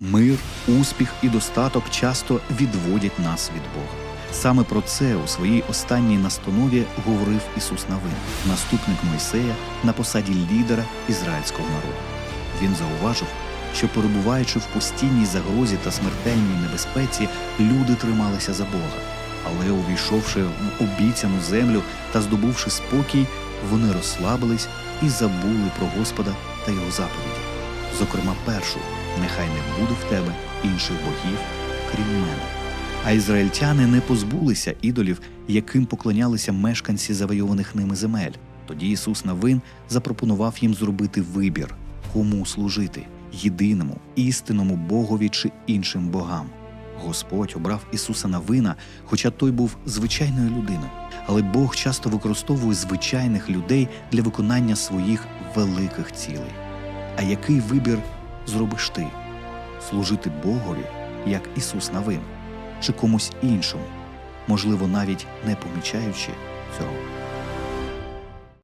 Мир, успіх і достаток часто відводять нас від Бога. Саме про це у своїй останній настанові говорив Ісус Навин, наступник Мойсея на посаді лідера ізраїльського народу. Він зауважив, що перебуваючи в постійній загрозі та смертельній небезпеці, люди трималися за Бога. Але увійшовши в обіцяну землю та здобувши спокій, вони розслабились і забули про Господа та його заповіді. Зокрема, першу нехай не буде в тебе інших богів, крім мене. А ізраїльтяни не позбулися ідолів, яким поклонялися мешканці завойованих ними земель. Тоді Ісус Навин запропонував їм зробити вибір, кому служити єдиному, істинному Богові чи іншим богам. Господь обрав Ісуса Навина, хоча той був звичайною людиною. Але Бог часто використовує звичайних людей для виконання своїх великих цілей. А який вибір зробиш ти? Служити Богові, як Ісус Навин, чи комусь іншому, можливо, навіть не помічаючи цього.